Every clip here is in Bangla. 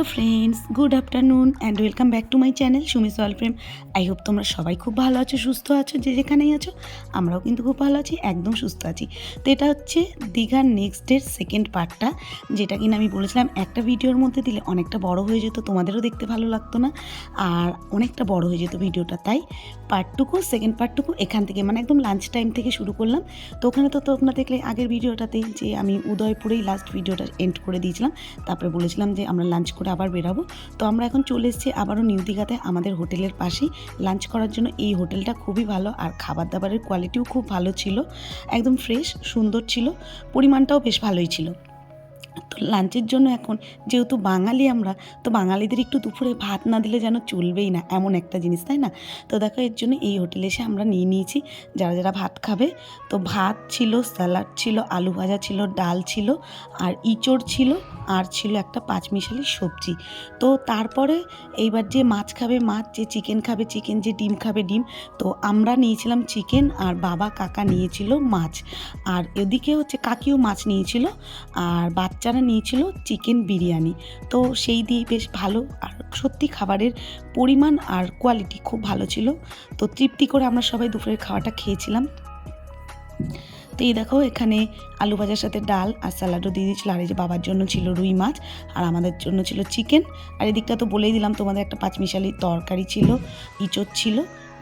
Hello friends, good afternoon and welcome back to my channel Sumi frame I hope তোমরা সবাই খুব ভালো আছো, সুস্থ আছো, যে যেখানেই আছো, আমরাও কিন্তু খুব ভালো আছি, একদম সুস্থ আছি। তো এটা হচ্ছে দীঘার নেক্সট ডের সেকেন্ড পার্টটা যেটা কিনা আমি বলেছিলাম, একটা ভিডিওর মধ্যে দিলে অনেকটা বড় হয়ে যেত, তোমাদেরও দেখতে ভালো লাগতো না, আর অনেকটা বড় হয়ে যেত ভিডিওটা। তাই পার্টটুকু সেকেন্ড পার্টটুকু, এখান থেকে মানে একদম লাঞ্চ টাইম থেকে শুরু করলাম। তো ওখানে তো তোমরা দেখলে আগের ভিডিওটাতে যে আমি উদয়পুরেই লাস্ট ভিডিওটা এন্ড করে দিয়েছিলাম, তারপরে বলেছিলাম যে আমরা লাঞ্চ করে আবার বেরাবো। তো আমরা এখন চলে এসেছি আবারও নিউ দীঘাতে আমাদের হোটেলের পাশেই। লাঞ্চ করার জন্য এই হোটেলটা খুবই ভালো আর খাবার দাবারের কোয়ালিটিও খুব ভালো ছিল। একদম ফ্রেশ সুন্দর ছিল। পরিমাণটাও বেশ ভালোই ছিল। তো লাঞ্চের জন্য এখন যেহেতু বাঙালি আমরা, তো বাঙালিদের একটু দুপুরে ভাত না দিলে যেন চলবেই না, এমন একটা জিনিস, তাই না? তো দেখো এর জন্য এই হোটেলে এসে আমরা নিয়ে নিয়েছি, যারা যারা ভাত খাবে, তো ভাত ছিল, স্যালাড ছিল, আলু ভাজা ছিল, ডাল ছিল, আর ইঁচড় ছিল, আর ছিল একটা পাঁচমিশালি সবজি। তো তারপরে এইবার যে মাছ খাবে মাছ, যে চিকেন খাবে চিকেন, যে ডিম খাবে ডিম, তো আমরা নিয়েছিলাম চিকেন আর বাবা কাকা নিয়েছিল মাছ। আর এদিকে হচ্ছে কাকিও মাছ নিয়েছিল, আর বাচ্চারা নিয়েছিল চিকেন বিরিয়ানি। তো সেই দিয়ে বেশ ভালো। আর সত্যি খাবারের পরিমাণ আর কোয়ালিটি খুব ভালো ছিল। তো তৃপ্তি করে আমরা সবাই দুপুরের খাওয়াটা খেয়েছিলাম। তো এই দেখো, এখানে আলু ভাজার সাথে ডাল আর স্যালাডও দিয়ে দিয়েছিল। আর এই যে বাবার জন্য ছিল রুই মাছ আর আমাদের জন্য ছিল চিকেন আর এদিকটা তো বলেই দিলাম, তোমাদের একটা পাঁচমিশালি তরকারি ছিল, ইঁচড় ছিল।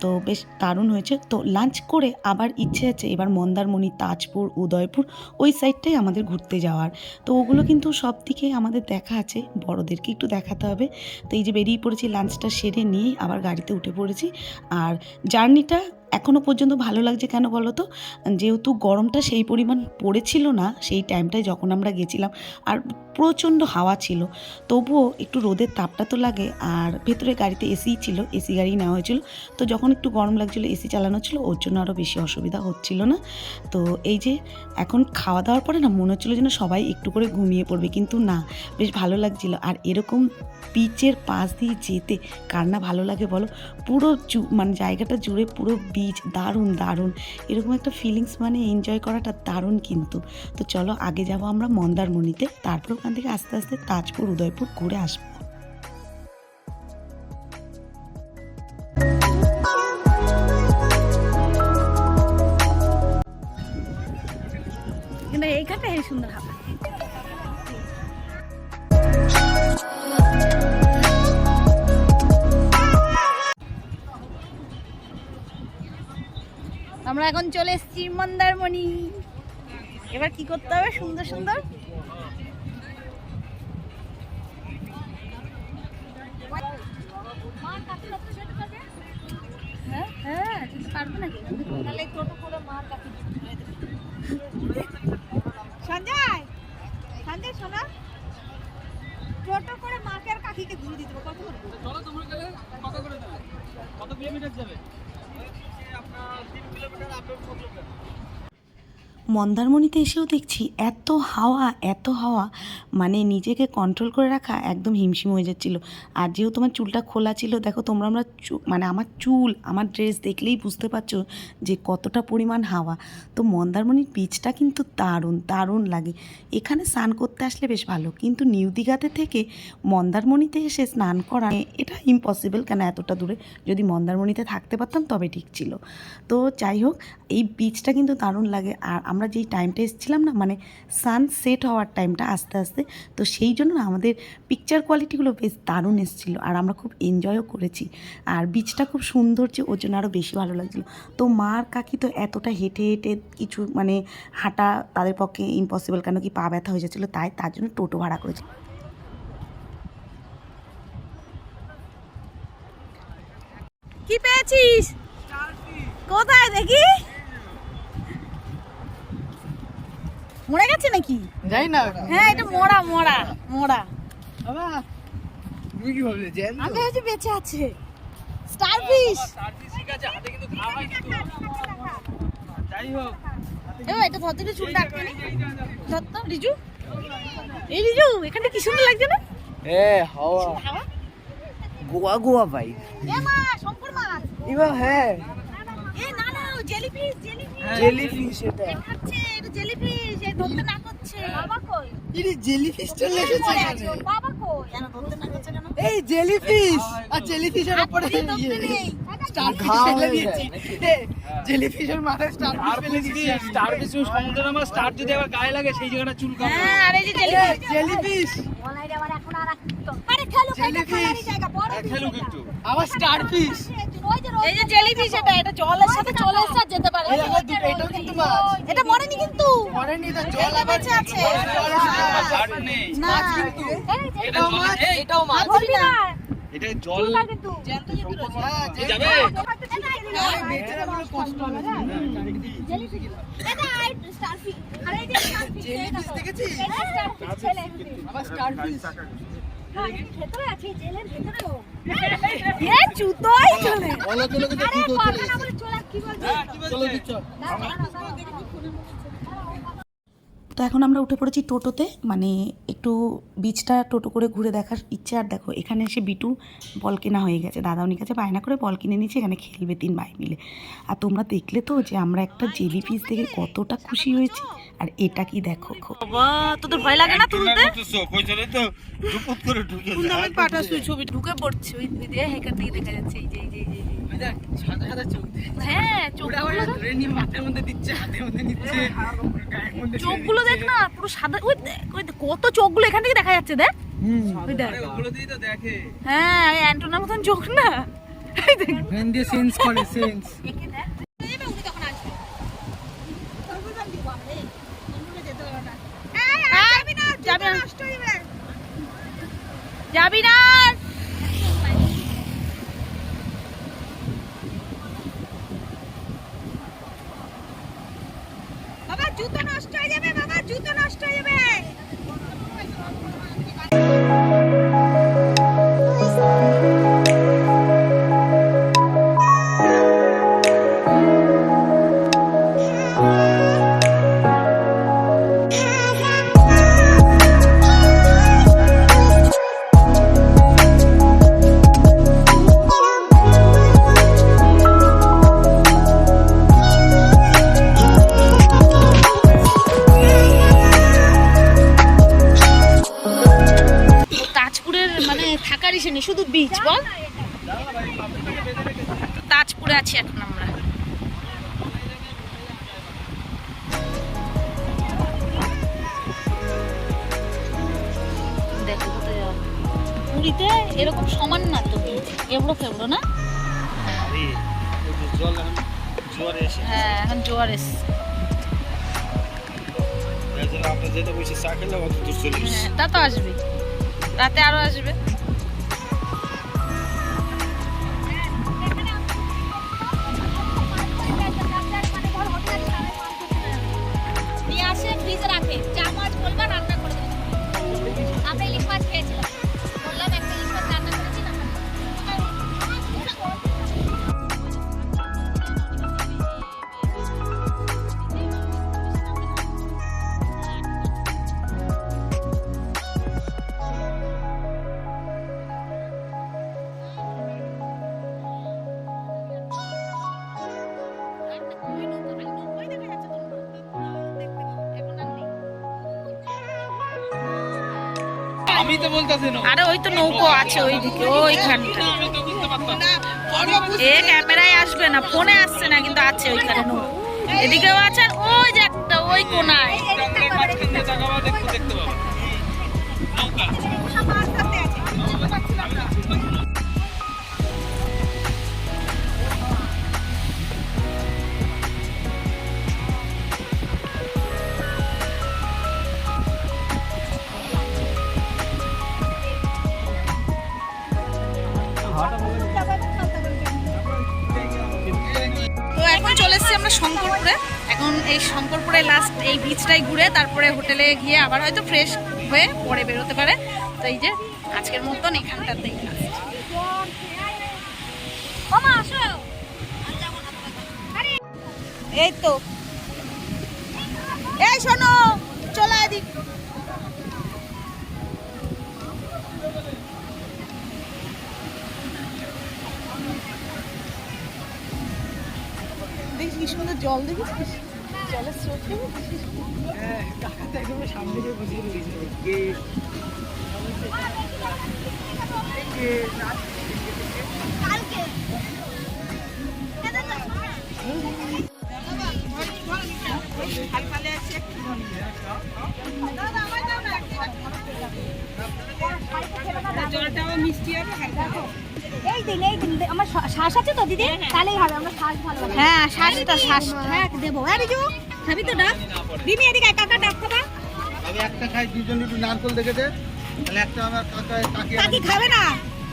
তো বেশ দারুণ হয়েছে। তো লাঞ্চ করে আবার ইচ্ছে আছে এবার মন্দারমণি, তাজপুর, উদয়পুর ওই সাইডটাই আমাদের ঘুরতে যাওয়ার। তো ওগুলো কিন্তু সব দিকে আমাদের দেখা আছে। বড়োদেরকে একটু দেখাতে হবে। তো এই যে বেরিয়ে পড়েছি লাঞ্চটা সেরে নিয়ে আবার গাড়িতে উঠে পড়েছি। আর জার্নিটা এখনও পর্যন্ত ভালো লাগছে কেন বলো তো? যেহেতু গরমটা সেই পরিমাণ পড়েছিল না, সেই টাইমটায় যখন আমরা গেছিলাম, আর প্রচণ্ড হাওয়া ছিল। তবুও একটু রোদের তাপটা তো লাগে, আর ভেতরে গাড়িতে এসি ছিল এসি গাড়ি নেওয়া হয়েছিল। তো যখন একটু গরম লাগছিল এসি চালানো ছিল, ওর জন্য আরও বেশি অসুবিধা হচ্ছিল না। তো এই যে এখন খাওয়া দাওয়ার পরে না মনে হচ্ছিল যেন সবাই একটু করে ঘুমিয়ে পড়বে, কিন্তু না, বেশ ভালো লাগছিল। আর এরকম বিচের পাশ দিয়ে যেতে কার না ভালো লাগে বলো? পুরো মানে জায়গাটা জুড়ে পুরো বিচ দারুণ দারুণ। এরকম একটা ফিলিংস মানে এনজয় করাটা দারুণ কিন্তু। তো চলো আগে যাব আমরা মন্দারমণিতে, তারপর ওখান থেকে আস্তে আস্তে তাজপুর, উদয়পুর ঘুরে আসব। এইখানটা হেবি সুন্দর হাওয়া আমরা এখন চলে এসেছি মন্দারমণি। এবার কি করতে হবে? সুন্দর সুন্দর। হ্যাঁ হ্যাঁ সঞ্জয় সঞ্জয়, শোনা। টোটো করে মাকে আর কাকিকে ঘুরে দিতে কত কত কিলোমিটার যাবে? তিন কিলোমিটার কিলোমিটার মন্দারমণিতে এসেও দেখছি এত হাওয়া এত হাওয়া। মানে নিজেকে কন্ট্রোল করে রাখা একদম হিমশিম হয়ে যাচ্ছিল। আর যেহেতু তোমার চুলটা খোলা ছিল, দেখো তোমরা আমরা মানে আমার চুল, আমার ড্রেস দেখলেই বুঝতে পারছ যে কতটা পরিমাণ হাওয়া। তো মন্দারমণির বীচটা কিন্তু দারুণ দারুণ লাগে। এখানে স্নান করতে আসলে বেশ ভালো, কিন্তু নিউ দীঘাতে থেকে মন্দারমণিতে এসে স্নান করা এটা ইম্পসিবল কেন এতটা দূরে? যদি মন্দারমণিতে থাকতে পারতাম তবে ঠিক ছিল। তো যাই হোক, এই বীচটা কিন্তু দারুণ লাগে। আর আমরা যেই টাইমটা এসেছিলাম না মানে সানসেট হওয়ার টাইমটা আস্তে আস্তে, তো সেই জন্য না আমাদের পিকচার কোয়ালিটিগুলো বেশ দারুণ এসেছিল আর আমরা খুব এনজয়ও করেছি। আর বিচটা খুব সুন্দর যে ওর জন্য আরও বেশি ভালো লাগছিল। তো মার কাকি তো এতটা হেঁটে হেঁটে কিছু মানে হাঁটা তাদের পক্ষে ইম্পসিবল কেন কি পা ব্যথা হয়ে যাচ্ছিল, তাই তার জন্য টোটো ভাড়া করেছি। কি পেয়েছিস? কোথায় দেখি? মরে গেছে নাকি? যাই না। হ্যাঁ এটা মরা মরা মরা। বাবা তুমি কি ভাবলে জ্যান্ত? আমি হচ্ছে বেঁচে আছে। স্টার ফিশ সার্ভিস ঠিক আছে হাতে কিন্তু খাওয়া হয় কিন্তু। যাই হোক এ এটা ধরতে নে? ধরতো রিজু? এই রিজু এখানে কি সুন্দর লাগছে না? এ হাওয়া। গোয়া গোয়া ভাই এ মা শঙ্কর মাছ এবার হ্যাঁ। জেলিফিশ জেলিফিশ জেলিফিশ এটা। খাচ্ছে এটা জেলিফিশ এই ধরতে না করছে। বাবা কই? এটা জেলিফিশ চলে এখানে। বাবা কই? কেন ধরতে না করছে কেন? এই জেলিফিশ আর জেলিফিশের উপরে ধরতে নেই। স্টার ফেলে দিয়েছি। জেলিফিশের মাথায় স্টার আর ফেলে কি দিয়েছি। স্টার সমুদ্রের আমার স্টার যদি আবার গায়ে লাগে সেই জায়গাটা চুলকাবে হ্যাঁ আর যে জেলিফিশ জেলিফিশ বলাই রে আবার এখন আর আরে খেলো এটা জায়গা বড় হ্যাঁ, খেলুক আবার স্টার ফিশ ওই যে এই যে জেলিফিশ এটা এটা জলের সাথে চলে এসে যেতে পারে। এই দেখো দুটো এটাও কিন্তু মাছ। এটা মরেনি কিন্তু। মরেনি তো জল আবার আছে। মাছ আর নেই। না। মাছ কিন্তু। এটা মাছ। এটাও মাছ। না। এটা জল। এই যাবে? এই বেচারাগুলো কষ্ট হবে। জেলিফিশ দেখেছিস? চলে বলো চলো কিন্তু ঠিক হচ্ছে চলো দিচ্ছ তো এখন আমরা উঠে পড়েছি টোটোতে মানে একটু বিচটা টোটো করে ঘুরে দেখার ইচ্ছে। আর দেখো এখানে এসে বিটু বল কেনা হয়ে গেছে। দাদাউনির কাছে বায়না করে বল কিনে নিয়েছে এখানে খেলবে তিন ভাই মিলে। আর তোমরা দেখলে তো যে আমরা একটা জেলি পিস দেখে কতটা খুশি হয়েছি। আর এটা কি দেখো বাবা তোদের ভয় লাগে না তুলতে? ছবি ঢুকে পড়ছে ওই দিয়ে হেকার থেকে দেখা যাচ্ছে এই যে এই যে। হ্যাঁ মধ্যে চোখগুলো দেখ না পুরো সাদা ওই কত চোখগুলো এখান থেকে দেখা যাচ্ছে দেখ। হ্যাঁ এই অ্যান্টোনার মতন চোখ না। এই দেখ। ভেন দিয়ে সেন্স করে সেন্স যাবি না। তাজপুরে আছি এখন আমরা। দেখো পুরীতে এরকম সমান না তো বিচ এবড়ো খেবড়ো না জোয়ার এসে হ্যাঁ এখন জোয়ার এসছে। হ্যাঁ তা তো আসবে রাতে আরও আসবে। আমি তো বলতাছি না। আরে ওই তো নৌকো আছে ওইদিকে ওইখানটা। এ ক্যামেরায় আসবে না ফোনে আসছে না কিন্তু আছে ওইখানে নৌকো। এদিকেও আছে আর ওই যে একটা ওই কোনায়। দেখতে পাবো। বিচটাই ঘুরে তারপরে হোটেলে গিয়ে আবার হয়তো ফ্রেশ হয়ে পরে বেরোতে পারে। তো এই যে আজকের মতন এখানটাতেই এই তো। এই শোনো, চলো এদিক দেখিস সুন্দর জল দেখেছিস? জলের স্রোত হ্যাঁ কাকাতে একদম সামনে গিয়ে বসিয়ে জলটাও মিষ্টি হবে হালকা এই দিন এই দিন। আমার শ্বাস আছে তো দিদি? তাহলেই হবে আমার শ্বাস ভালো হ্যাঁ শ্বাসটা শ্বাস হ্যাঁ দেবো। হ্যাঁ রিজু খাবি তো এদিকে কাকা ডাক খাবা আমি একটা খাই দুজন একটু নারকল দেখে দে। তাহলে একটা আমার কাকা কাকি কাকি খাবে না?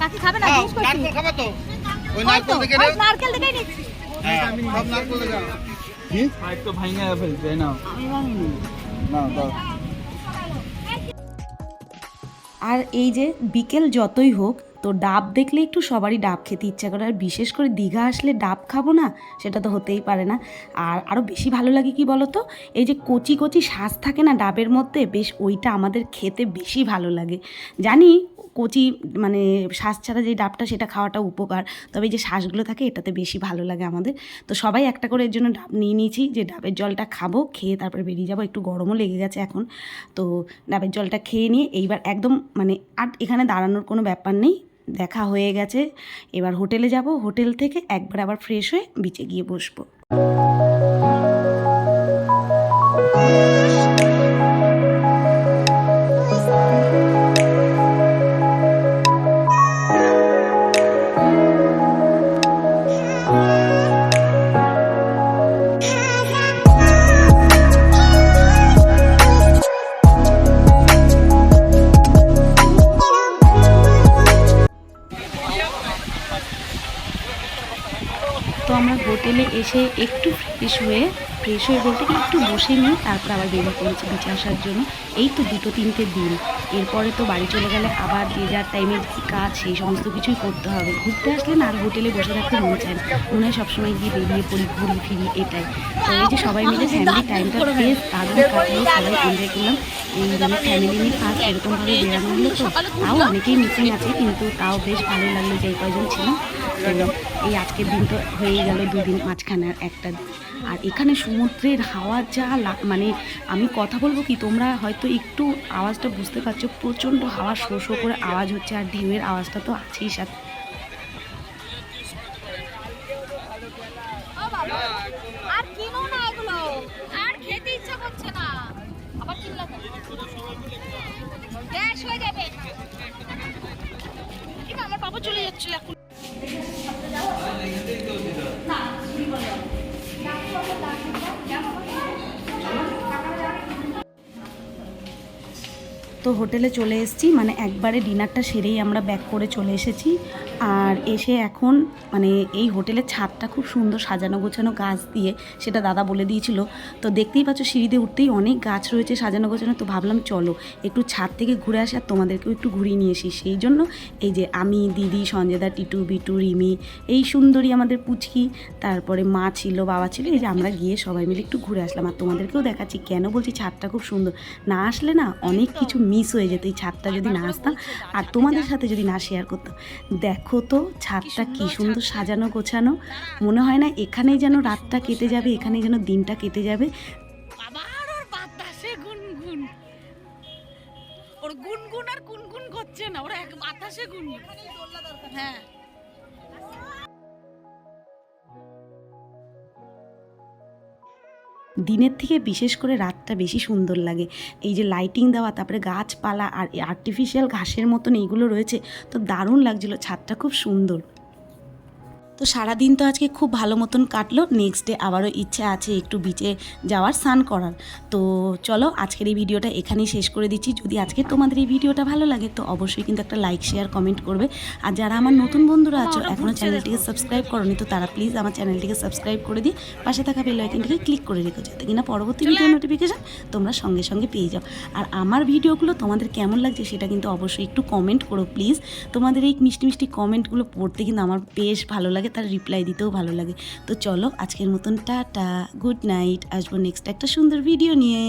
কাকি খাবে না করছি। নারকল খাবা তো? ওই নারকল দেখে দে। নারকেল নিচ্ছি। হ্যাঁ, সব নারকল দেখে কি? আর ভাঙে ফেলছে না না দাও। আর এই যে বিকেল যতই হোক তো ডাব দেখলে একটু সবারই ডাব খেতে ইচ্ছা করে। আর বিশেষ করে দীঘা আসলে ডাব খাব না, সেটা তো হতেই পারে না। আর আরও বেশি ভালো লাগে কি বলো তো এই যে কচি কচি শ্বাস থাকে না ডাবের মধ্যে, বেশ ওইটা আমাদের খেতে বেশি ভালো লাগে। জানি কচি মানে শ্বাস ছাড়া যে ডাবটা, সেটা খাওয়াটা উপকার, তবে যে শ্বাসগুলো থাকে, এটাতে বেশি ভালো লাগে আমাদের। তো সবাই একটা করে এর জন্য ডাব নিয়ে নিয়েছি, যে ডাবের জলটা খাব, খেয়ে তারপরে বেরিয়ে যাব। একটু গরমও লেগে গেছে এখন। তো ডাবের জলটা খেয়ে নিয়ে এইবার একদম মানে আর এখানে দাঁড়ানোর কোনো ব্যাপার নেই। দেখা হয়ে গেছে। এবার হোটেলে যাব। হোটেল থেকে একবার আবার ফ্রেশ হয়ে বিচে গিয়ে বসবো। আমরা হোটেলে এসে একটু ফ্রেশ হয়ে ফ্রেশ হয়ে বলতে একটু বসে নিয়ে তারপর আবার বেরিয়ে পড়েছি বিচে আসার জন্য। এই তো দুটো তিনটে দিন। এরপরে তো বাড়ি চলে গেলে আবার যে যার টাইমের কী কাজ, সেই সমস্ত কিছুই করতে হবে। ঘুরতে আসলে না আর হোটেলে বসে থাকতে মনে চায় না। মনে হয় সবসময় গিয়ে বেরিয়ে পড়ি, ঘুরি ফিরি, এটাই। তো এই যে সবাই মিলে ফ্যামিলি টাইমটা বেশ দারুণ কাটলো, সবাই এনজয় করলাম। এই মানে ফ্যামিলি নিয়ে ফার্স্ট এরকমভাবে বেড়ানো হলো তো, তাও অনেকেই মিসিং আছে, কিন্তু তাও বেশ ভালো লাগল যে কয়জন ছিলাম। এই আজকের দিন তো হয়ে গেল দুদিন, মাঝখানে একটা আর এখানে সমুদ্রের হাওয়া যা মানে আমি কথা বলব কি, তোমরা হয়তো একটু আওয়াজটা বুঝতে পারছ, প্রচণ্ড হাওয়া, শো শো করে আওয়াজ হচ্ছে, আর ঢেউয়ের আওয়াজটা তো আছেই সাথে। চলে যাচ্ছিল এখন। তো হোটেলে চলে এসেছি মানে একবারে ডিনারটা সেরেই আমরা ব্যাক করে চলে এসেছি। আর এসে এখন মানে এই হোটেলের ছাদটা খুব সুন্দর সাজানো গোছানো গাছ দিয়ে সেটা দাদা বলে দিয়েছিল। তো দেখতেই পাচ্ছ সিঁড়িতে উঠতেই অনেক গাছ রয়েছে সাজানো গোছানো তো ভাবলাম চলো একটু ছাদ থেকে ঘুরে আসি আর তোমাদেরকেও একটু ঘুরিয়ে নিয়ে আসি। সেই জন্য এই যে আমি দিদি সঞ্জয়দা টিটু বিটু রিমি এই সুন্দরী আমাদের পুচকি তারপরে মা ছিল বাবা ছিল এই যে আমরা গিয়ে সবাই মিলে একটু ঘুরে আসলাম। আর তোমাদেরকেও দেখাচ্ছি কেন বলছি ছাদটা খুব সুন্দর। না আসলে না অনেক কিছু মিস হয়ে যেত এই ছাদটা যদি না আসতাম। আর তোমাদের সাথে যদি না শেয়ার করতাম। দেখো তো ছাদটা কী সুন্দর সাজানো গোছানো। মনে হয় না এখানেই যেন রাতটা কেটে যাবে এখানেই যেন দিনটা কেটে যাবে। ওর গুনগুন আর গুনগুন করছে না ওরা এক বাতাসে গুনগুন। হ্যাঁ। দিনের থেকে বিশেষ করে রাতটা বেশি সুন্দর লাগে। এই যে লাইটিং দেওয়া, তারপরে গাছপালা আর আর্টিফিশিয়াল ঘাসের মতন এইগুলো রয়েছে, তো দারুণ লাগছিল। ছাদটা খুব সুন্দর। তো সারাদিন তো আজকে খুব ভালো মতন কাটলো। নেক্সট ডে আবারও ইচ্ছা আছে একটু বিচে যাওয়ার স্নান করার। তো চলো আজকের এই ভিডিওটা এখানেই শেষ করে দিচ্ছি। যদি আজকে তোমাদের এই ভিডিওটা ভালো লাগে তো অবশ্যই কিন্তু একটা লাইক শেয়ার কমেন্ট করবে। আর যারা আমার নতুন বন্ধুরা আছো এখনও চ্যানেলটিকে সাবস্ক্রাইব করনি তো তারা প্লিজ আমার চ্যানেলটিকে সাবস্ক্রাইব করে দিয়ে পাশে থাকা বেল আইকনটিকে ক্লিক করে রেখো যাতে কিনা পরবর্তী ভিডিও নোটিফিকেশান তোমরা সঙ্গে সঙ্গে পেয়ে যাও। আর আমার ভিডিওগুলো তোমাদের কেমন লাগছে সেটা কিন্তু অবশ্যই একটু কমেন্ট করো প্লিজ তোমাদের এই মিষ্টি মিষ্টি কমেন্টগুলো পড়তে কিন্তু আমার বেশ ভালো লাগে। তার রিপ্লাই দিতেও ভালো লাগে। তো চলো, আজকের মতন টাটা গুড নাইট আসব নেক্সট একটা সুন্দর ভিডিও নিয়ে।